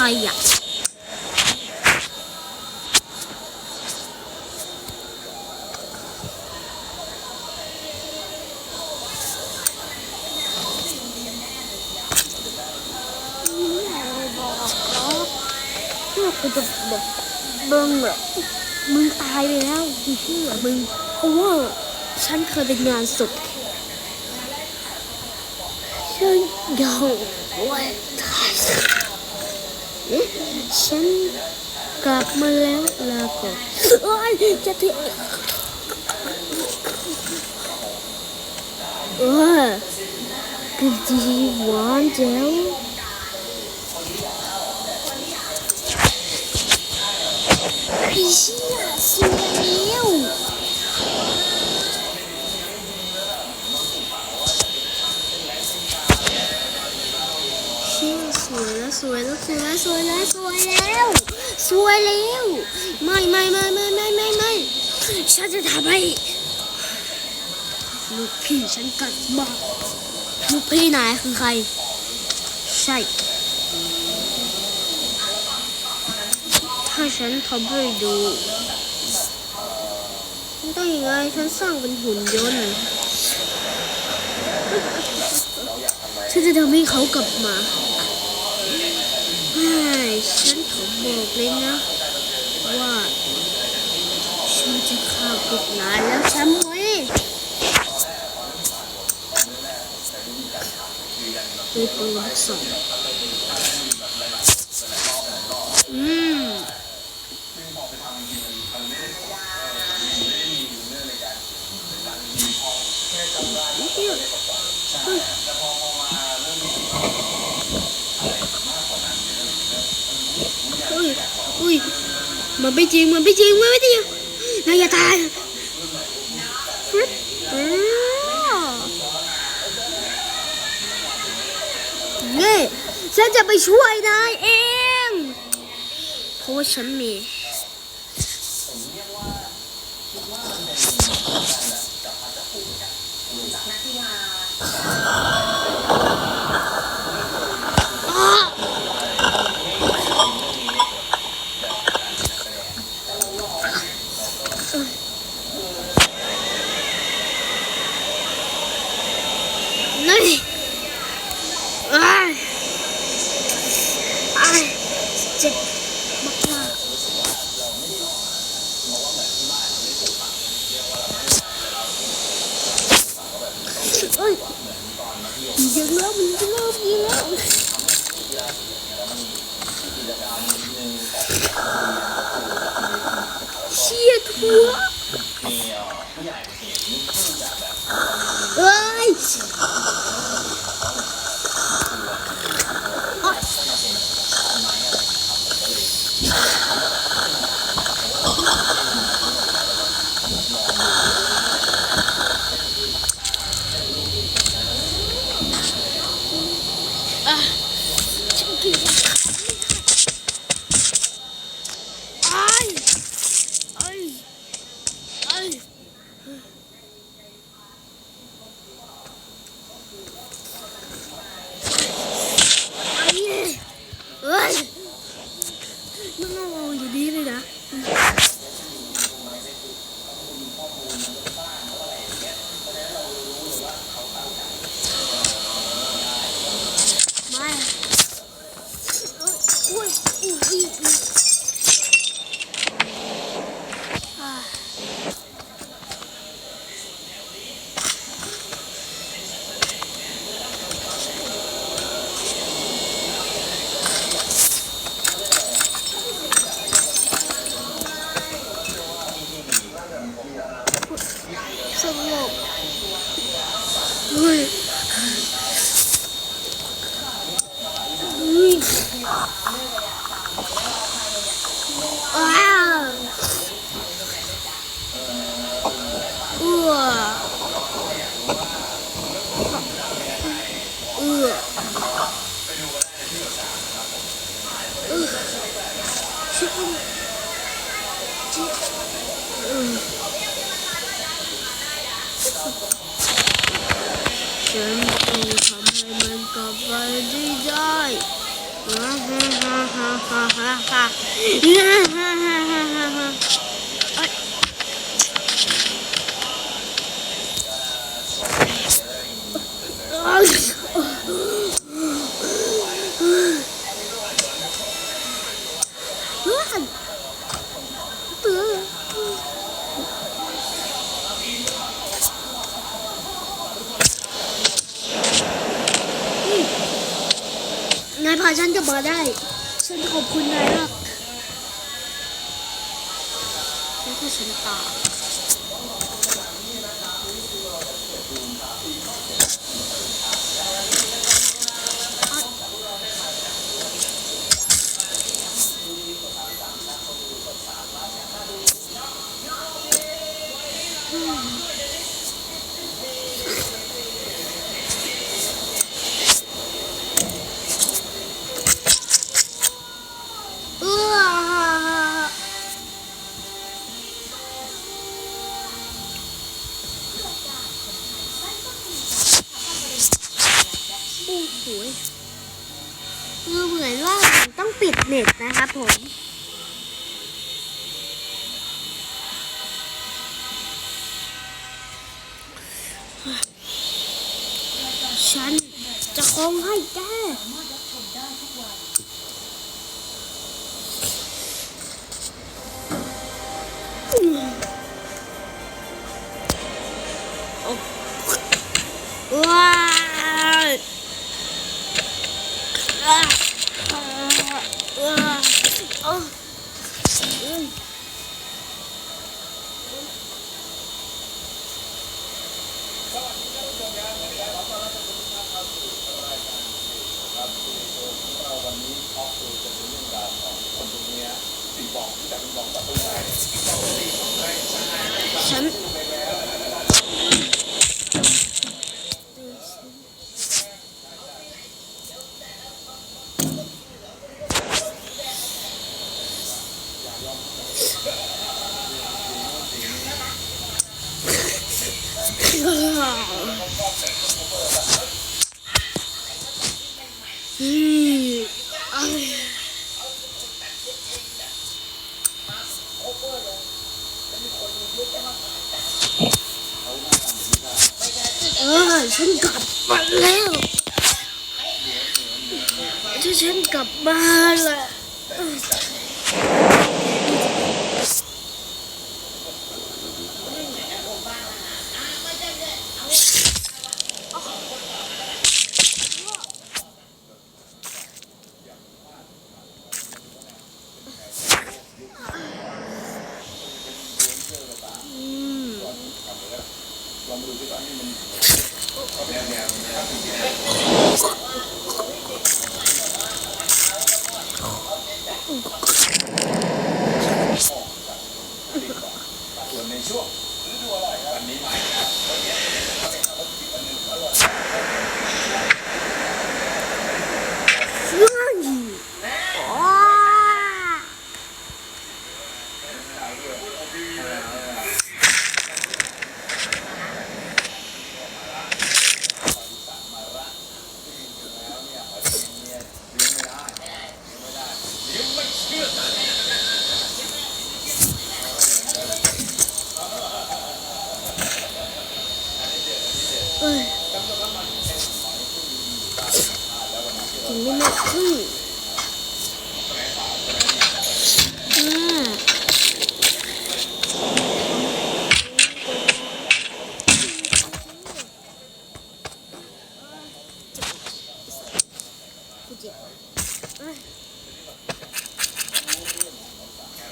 รอะเชื่อกูจะบอกมึงเหรอมึงตายไปแล้วกูเชื่อมึงเพราะว่าฉันเคยเป็นงานศพฉันยอมว่าตาย ฉันกลับมาแล้วลาก่อนเอ้ยจะถึงเออก็ดีหวานแจ๋วไอ้เชี่ยสวยแล้วเชี่ยสวย แล้วสวยแล้วสวยแล้วสวยแล้วสวยแล้วสวยแล้วไม่ไม่ไม่ไม่ไม่ไม่ไม่ฉันจะทำให้ลูกพี่ฉันกลับมาลูกพี่นายคือใคร ใช่ ถ้าฉันทำให้ดูมันต้องยังไงฉันสร้างเป็นหุ่นยนต์ฉันจะทำให้เขากลับมา ฉันขอบอกเลยนะ ว่าฉันจะฆ่าพวกนายแล้วฉันเว้ยมีปืนลูกสองอืม อุ้ย อุ้ย มันไม่จริงมันไม่จริงมันไม่จริงนายอย่าตายฟึ๊บอ้าวนี่ฉันจะไปช่วยนายเอง เพราะว่าฉันมีอ้า นี่อ้ายอ้ายเจ็บมากมากเอ้ยยิงแล้วมันจะเริ่มยิงแล้วเชียทัวเอ้ ฉันต้องทำให้มันกลับไปได้ได้ฮ่าฮ่าฮ่าฮ่าฮ่าฮ่าฮ่าฮ่าฮ่า นายพาฉันกลัมาได้ ฉันขอบคุณนายมากแล้วก็ฉันตา 神 อฉันกลับมาแล้วถ้าฉันกลับมาล่ะ Mm-hmm.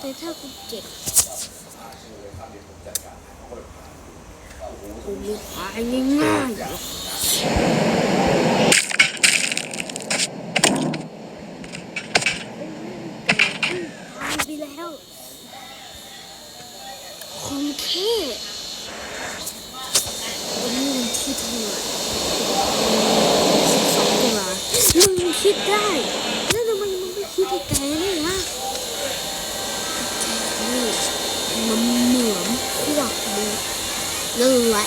แต่ถ้ากูเก็บกูไม่ตายง่ายๆ มันเหมือนขวบเลยนั่นแหละ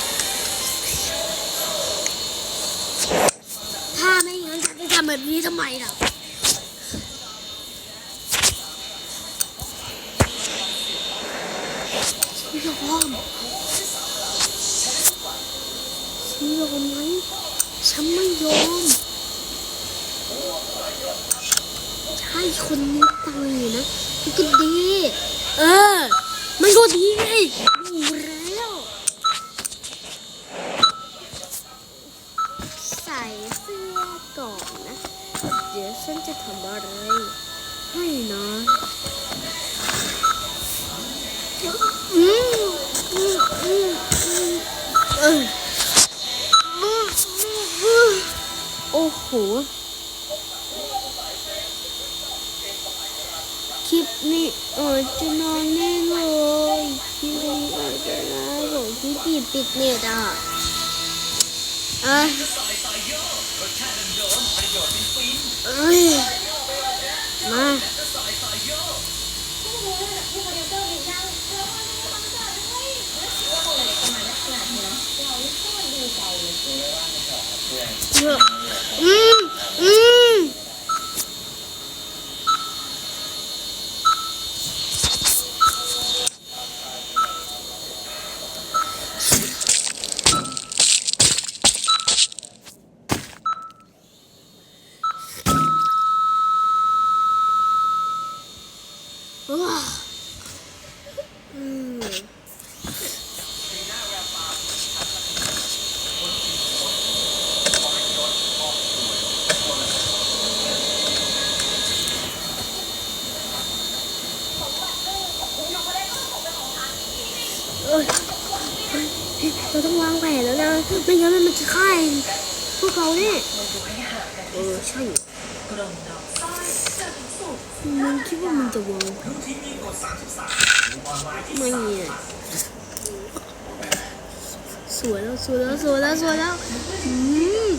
ถ้าไม่งั้นจะไปทำแบบนี้ทำไมล่ะยอมยอมไหมฉันไม่ยอมใช่คนนี้ตายนะคุณก็ดี เออ 我去 นี่จ้าเอ้ยเอ้ยมาอืมอืม มึงคิดว่ามึงจะวอลไม่เนี่ยสวยแล้วสวยแล้วสวยแล้วสวยแล้วอืม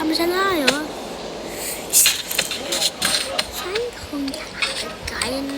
ทำฉันได้เหรอ ฉันคงอยากไกลน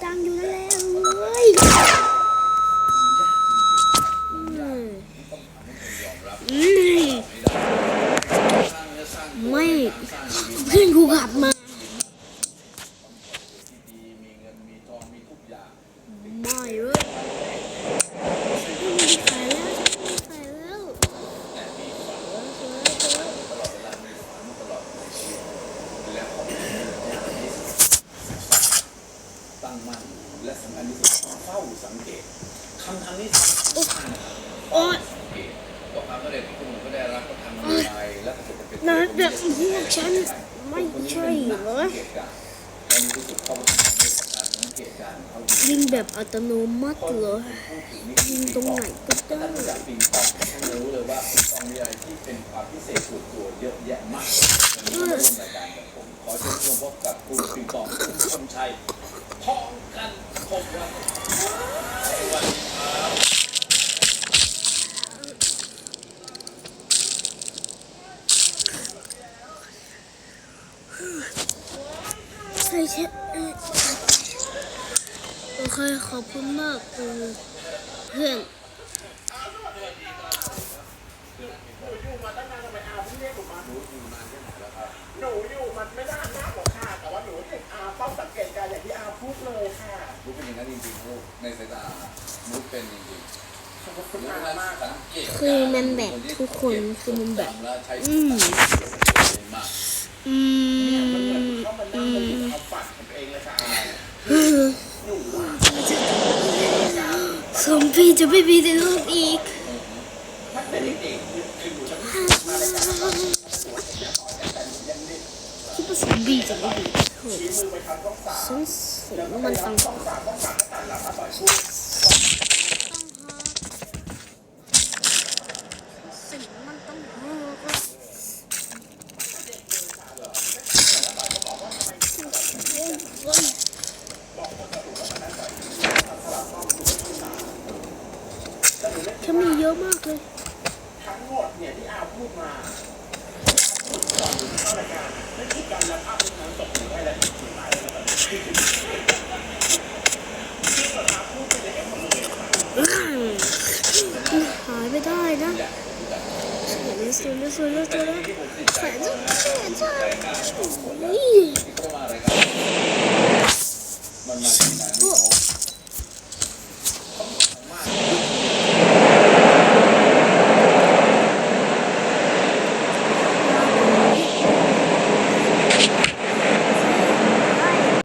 ยิงแบบอัตโนมัติเหรอยิงตรงไหนก็ได้ถ้ากปิงปองต้องรู้เลยว่าปิงปองมีอะไรที่เป็นความพิเศษส่วนตัวเยอะแยะมากวันนี้ร่วมรายการกับผมขอเชิญชวนพบกับคุณปิงปองคุณชมชัยพ้อมกันครบครับสวัสดีครับใช่ใช่ เอ่อโอเคขอบคุณมากเออเพื่อนหนูอยู่มันไม่นานมากหรอกค่ะ แต่ว่าหนูเห็นอาเฝ้าสังเกตการณ์อย่างที่อาพูดเลยค่ะมุกเป็นอย่างนั้นจริงๆลูกในสายตามุกเป็นจริงขอบๆคุณมุกอานั้นมากสังเกตคือมันแบบทุกคนคือมันแบบและใช้อืมมากอืมันเหมือนมเข้ามานั่งมันอยู่เอาฝันของตัวเองเลยค่ะอาเออหนูอะ ซอมบี้จะไม่มีในโลกอีกตั้งแต่เด็กๆคือหนูจะไม่มารายการละครหนูเห็นต่อแต่หนูยังเด็กคิดว่าซอมบี้จะไม่มีโทษชี้มือไปทางช่องสามฉันเสียงมันต้อง ช่องสามช่องสามก็ตัดหลังมาต่อยคู่ สิ่งมันต้องหอกฉันมีเยอะมากเลย ทั้งหมดเนี่ยที่อาพูดมาก่อนเข้ารายการไม่คิดกันแล้วภาพนี้นั้นตกหนูให้แล้วหนูตายแล้วแบบที่อาพูดเป็นอย่างนี้หมดเลยค่ะ หายไม่ได้นะสวย เลยสวยเลยสว